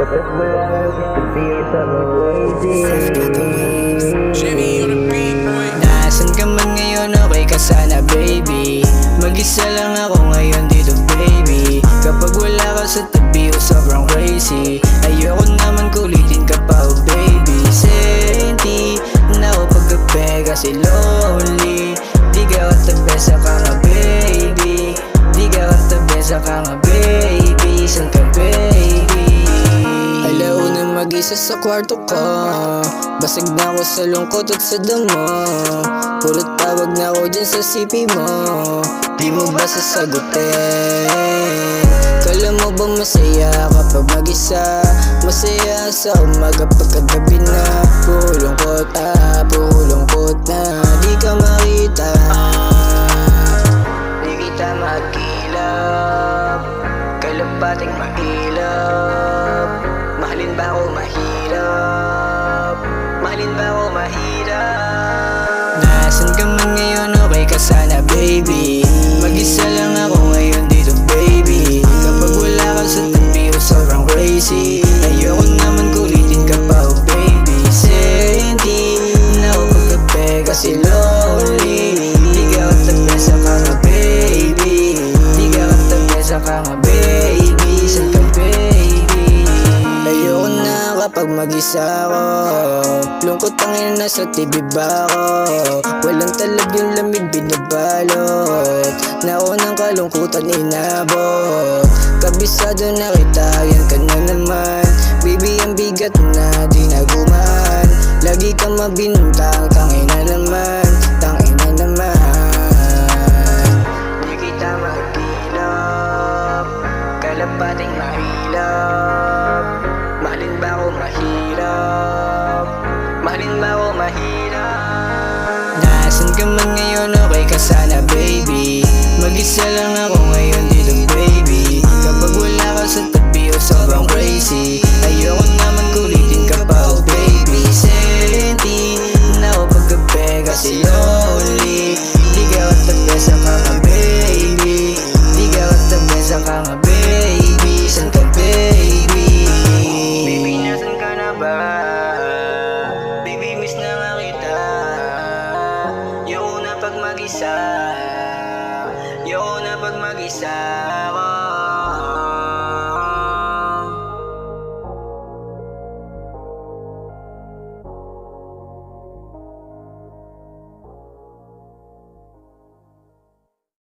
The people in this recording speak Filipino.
But this world to be so lazy Jimmy on the beat, boy. Nasaan ka man ngayon, okay ka sana, baby. Mag-isa lang ako mag-isa sa kwarto ko Basag na ako sa lungkot at sa damo Puro tawag na ako dyan sa CP mo Di mo ba sasagutin? Kala mo ba masaya kapag mag-isa? Masaya sa umaga pagkagabi na ba ako mahirap? Mahalin ba ako mahirap? Nasaan ka man ngayon, okay ka sana baby Mag-isa lang kapag mag-isa ako. Lungkot ang ina nasa TV ba ako? Walang talab yung lamig binabalot. Naunang kalungkutan inabot. Kabisado na kita, yan ka na naman. Baby ang bigat na di nagumaan Lagi ka mabintang, Nasaan ka man ngayon, okay ka sana baby. Mag-isa lang ako ngayon, di mag-isa. Ayoko na pag mag-isa